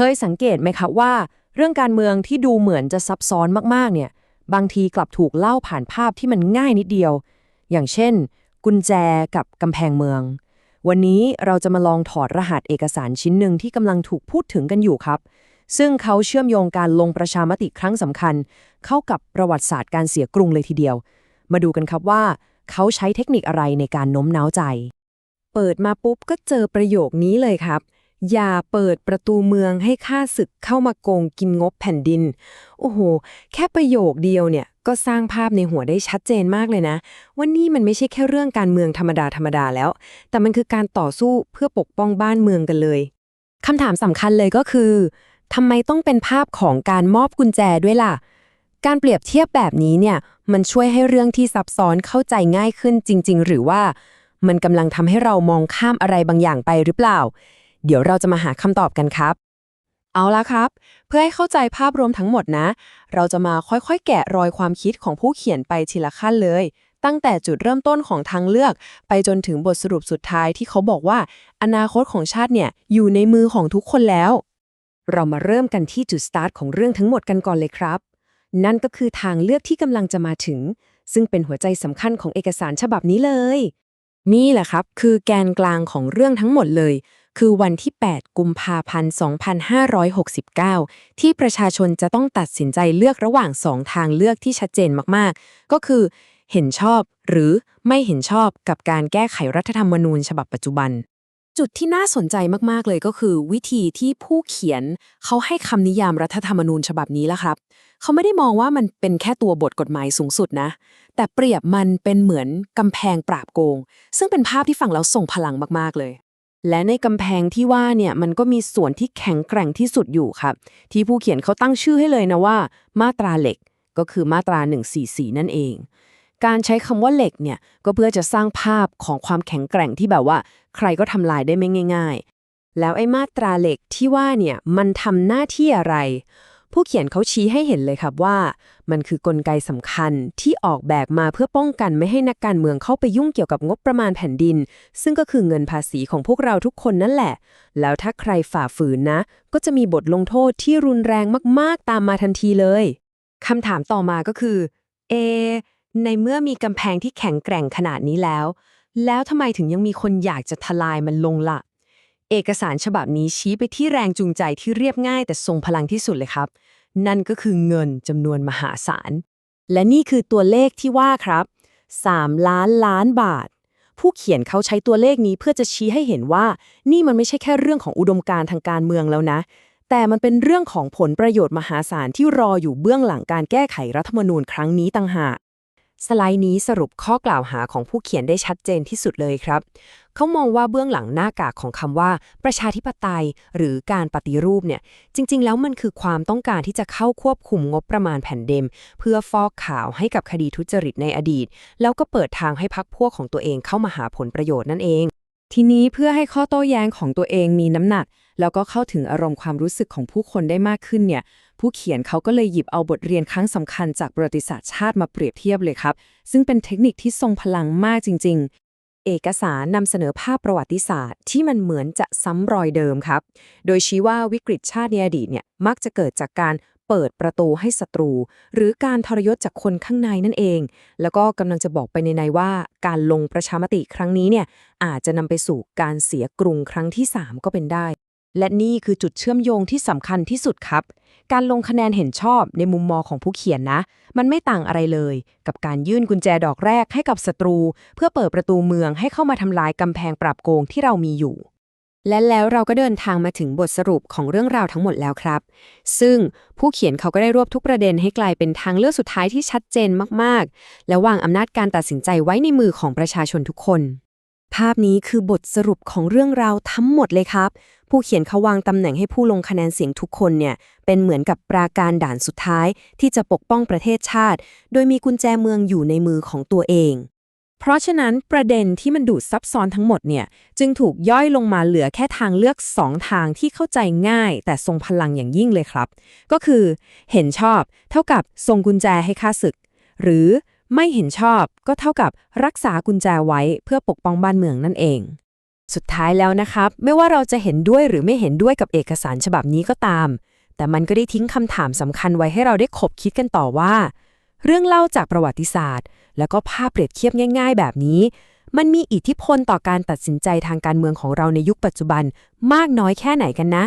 เคยสังเกตไหมครับว่า เรื่องการเมืองที่ดูเหมือนจะซับซ้อนมากๆ เนี่ย บางทีกลับถูกเล่าผ่านภาพที่มันง่ายนิดเดียว อย่างเช่น กุญแจกับกำแพงเมือง วันนี้เราจะมาลองถอดรหัสเอกสารชิ้นหนึ่งที่กำลังถูกพูดถึงกันอยู่ครับ ซึ่งเขาเชื่อมโยงการลงประชามติครั้งสำคัญ เข้ากับประวัติศาสตร์การเสียกรุงเลยทีเดียว มาดูกันครับว่า เขาใช้เทคนิคอะไรในการโน้มน้าวใจ เปิดมาปุ๊บก็เจอประโยคนี้เลยครับ อย่าเปิดประตูเมืองให้ข้าศึกเข้ามาโกงกินงบแผ่นดิน โอ้โห แค่ประโยคเดียวเนี่ย ก็สร้างภาพในหัวได้ชัดเจนมากเลยนะ ว่านี่มันไม่ใช่แค่เรื่องการเมืองธรรมดาธรรมดาแล้ว แต่มันคือการต่อสู้เพื่อปกป้องบ้านเมืองกันเลยคำถามสำคัญเลยก็คือทำไมต้องเป็นภาพของการมอบกุญแจด้วยล่ะ การเปรียบเทียบแบบนี้เนี่ย มันช่วยให้เรื่องที่ซับซ้อนเข้าใจง่ายขึ้นจริง ๆ หรือว่า มันกำลังทำให้เรามองข้ามอะไรบางอย่างไปหรือเปล่า เดี๋ยวเราจะมาหาคำตอบกันครับ เอาละครับ เพื่อให้เข้าใจภาพรวมทั้งหมดนะ เราจะมาค่อยๆ แกะรอยความคิดของผู้เขียนไปทีละขั้นเลย ตั้งแต่จุดเริ่มต้นของทางเลือก ไปจนถึงบทสรุปสุดท้ายที่เขาบอกว่า อนาคตของชาติเนี่ยอยู่ในมือของทุกคนแล้ว เรามาเริ่มกันที่จุดสตาร์ทของเรื่องทั้งหมดกันก่อนเลยครับ นั่นก็คือทางเลือกที่กำลังจะมาถึง ซึ่งเป็นหัวใจสำคัญของเอกสารฉบับนี้เลยนี่แหละครับ คือแกนกลางของเรื่องทั้งหมดเลย คือวันที่ 8 กุมภาพันธ์ 2569 ที่ประชาชนจะต้องตัดสินใจเลือกระหว่างสองทางเลือกที่ชัดเจนมากๆ ก็คือ เห็นชอบหรือไม่เห็นชอบกับการแก้ไขรัฐธรรมนูญฉบับปัจจุบัน จุดที่น่าสนใจมากๆเลยก็คือ วิธีที่ผู้เขียนเขาให้คำนิยามรัฐธรรมนูญฉบับนี้แล้วครับ เขาไม่ได้มองว่ามันเป็นแค่ตัวบทกฎหมายสูงสุดนะ แต่เปรียบมันเป็นเหมือนกำแพงปราบโกง ซึ่งเป็นภาพที่ฟังแล้วส่งพลังมากๆเลย และในกำแพงที่ว่าเนี่ยมันก็มีส่วนที่แข็งแกร่งที่สุดอยู่ครับ ที่ผู้เขียนเขาตั้งชื่อให้เลยนะว่า มาตราเหล็ก ก็คือมาตรา 144 นั่นเอง การใช้คำว่าเหล็กเนี่ยก็เพื่อจะสร้างภาพของความแข็งแกร่งที่แบบว่า ใครก็ทำลายได้ไม่ง่าย ๆ แล้วไอ้มาตราเหล็กที่ว่าเนี่ยมันทำหน้าที่อะไร ผู้เขียนเขาชี้ให้เห็นเลยครับว่า มันคือกลไกสำคัญที่ออกแบบมาเพื่อป้องกันไม่ให้นักการเมืองเข้าไปยุ่งเกี่ยวกับงบประมาณแผ่นดิน ซึ่งก็คือเงินภาษีของพวกเราทุกคนนั่นแหละ แล้วถ้าใครฝ่าฝืนนะ ก็จะมีบทลงโทษที่รุนแรงมากๆตามมาทันทีเลยคำถามต่อมาก็คือ เอ ในเมื่อมีกำแพงที่แข็งแกร่งขนาดนี้แล้ว แล้วทำไมถึงยังมีคนอยากจะทลายมันลงล่ะ เอกสารฉบับนี้ชี้ไปที่แรงจูงใจที่เรียบง่ายแต่ทรงพลังที่สุดเลยครับ นั่นก็คือเงินจำนวนมหาศาล และนี่คือตัวเลขที่ว่าครับ 3 ล้านล้านบาท ผู้เขียนเขาใช้ตัวเลขนี้เพื่อจะชี้ให้เห็นว่า นี่มันไม่ใช่แค่เรื่องของอุดมการณ์ทางการเมืองแล้วนะ แต่มันเป็นเรื่องของผลประโยชน์มหาศาลที่รออยู่เบื้องหลังการแก้ไขรัฐธรรมนูญครั้งนี้ต่างหาก สไลด์นี้สรุปข้อกล่าวหาของผู้เขียนได้ชัดเจนที่สุดเลยครับ เขามองว่าเบื้องหลังหน้ากากของคำว่า ประชาธิปไตย หรือการปฏิรูปเนี่ย จริง ๆ แล้วมันคือความต้องการที่จะเข้าควบคุมงบประมาณแผ่นดินเพื่อฟอกข่าวให้กับคดีทุจริตในอดีต แล้วก็เปิดทางให้พักพวกของตัวเองเข้ามาหาผลประโยชน์นั่นเอง ทีนี้เพื่อให้ข้อโต้แย้งของตัวเองมีน้ำหนัก แล้วก็เข้าถึงอารมณ์ความรู้สึกของผู้คนได้มากขึ้นเนี่ย ผู้เขียนเขาก็เลยหยิบเอาบทเรียนครั้งสำคัญจากประวัติศาสตร์ชาติมาเปรียบเทียบเลยครับ ซึ่งเป็นเทคนิคที่ทรงพลังมากจริง ๆเอกสารนำเสนอภาพประวัติศาสตร์ที่มันเหมือนจะซ้ำรอยเดิมครับ โดยชี้ว่าวิกฤตชาติในอดีตเนี่ยมักจะเกิดจากการเปิดประตูให้ศัตรู หรือการทรยศจากคนข้างในนั่นเอง แล้วก็กำลังจะบอกไปในในว่าการลงประชามติครั้งนี้เนี่ยอาจจะนำไปสู่การเสียกรุงครั้งที่ 3 ก็เป็นได้ และนี่คือจุดเชื่อมโยงที่สำคัญที่สุดครับ การลงคะแนนเห็นชอบในมุมมองของผู้เขียนนะ มันไม่ต่างอะไรเลย กับการยื่นกุญแจดอกแรกให้กับศัตรู เพื่อเปิดประตูเมืองให้เข้ามาทำลายกำแพงปราบโกงที่เรามีอยู่ และแล้วเราก็เดินทางมาถึงบทสรุปของเรื่องราวทั้งหมดแล้วครับ ซึ่งผู้เขียนเขาก็ได้รวบทุกประเด็นให้กลายเป็นทางเลือกสุดท้ายที่ชัดเจนมากๆ และวางอำนาจการตัดสินใจไว้ในมือของประชาชนทุกคน ภาพนี้คือบทสรุปของเรื่องราวทั้งหมดเลยครับ ผู้เขียนเขาวางตำแหน่งให้ผู้ลงคะแนนเสียงทุกคนเนี่ย เป็นเหมือนกับปราการด่านสุดท้าย ที่จะปกป้องประเทศชาติ โดยมีกุญแจเมืองอยู่ในมือของตัวเอง เพราะฉะนั้นประเด็นที่มันดูดซับซ้อนทั้งหมดเนี่ย จึงถูกย่อยลงมาเหลือแค่ทางเลือก 2 ทางที่เข้าใจง่าย แต่ทรงพลังอย่างยิ่งเลยครับ ก็คือ เห็นชอบ เท่ากับทรงกุญแจให้ข้าศึก หรือ ไม่เห็นชอบก็เท่ากับรักษากุญแจไว้เพื่อปกป้องบ้านเมืองนั่นเอง สุดท้ายแล้วนะครับ ไม่ว่าเราจะเห็นด้วยหรือไม่เห็นด้วยกับเอกสารฉบับนี้ก็ตาม แต่มันก็ได้ทิ้งคำถามสำคัญไว้ให้เราได้ขบคิดกันต่อว่า เรื่องเล่าจากประวัติศาสตร์ แล้วก็ภาพเปรียบเทียบง่าย ๆ แบบนี้ มันมีอิทธิพลต่อการตัดสินใจทางการเมืองของเราในยุคปัจจุบันมากน้อยแค่ไหนกันนะ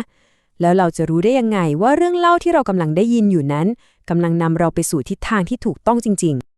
แล้วเราจะรู้ได้ยังไงว่าเรื่องเล่าที่เรากำลังได้ยินอยู่นั้นกำลังนำเราไปสู่ทิศทางที่ถูกต้องจริง ๆ